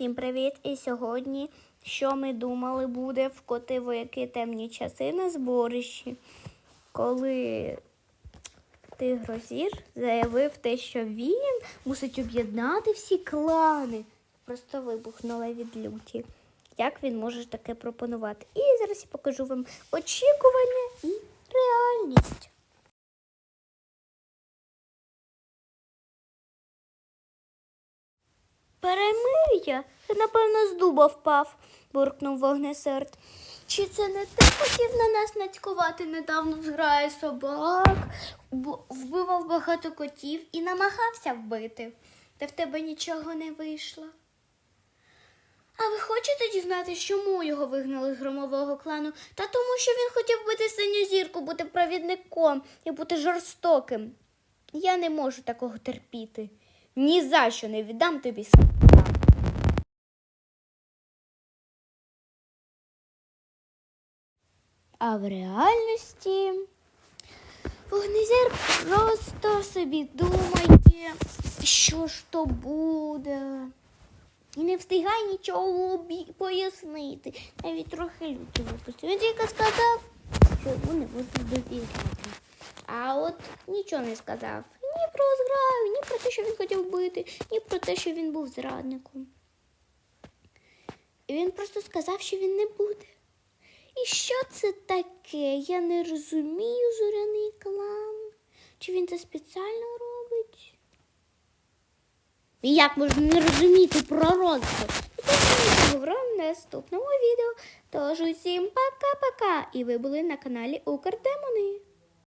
Всім привіт! І сьогодні, що ми думали, буде в коти темні часи на зборищі, коли Тигрозір заявив те, що він мусить об'єднати всі клани. Просто вибухнула від люті. Як він може таке пропонувати? І зараз я покажу вам очікування і реальність. Перемир'я? Ти, напевно, з дуба впав, буркнув вогнесерд. Чи це не ти хотів на нас нацькувати недавно зграє собак, вбивав багато котів і намагався вбити, та в тебе нічого не вийшло. А ви хочете дізнатися, чому його вигнали з громового клану? Та тому, що він хотів бути синю зірку, бути провідником і бути жорстоким. Я не можу такого терпіти. Ні за що не віддам тобі свій. А в реальності вогнезір просто собі думає, що ж то буде. І не встигає нічого пояснити. Навіть трохи люті випустив. Він тільки сказав, що йому не можна довіряти. А от нічого не сказав. Ні про зграю, ні про те, що він хотів бити, ні про те, що він був зрадником. І він просто сказав, що він не буде. І що це таке? Я не розумію зоряний клан. Чи він це спеціально робить? І як можна не розуміти пророцтво? Ми в наступному відео. Тож усім пока-пока! І ви були на каналі Укрдемони.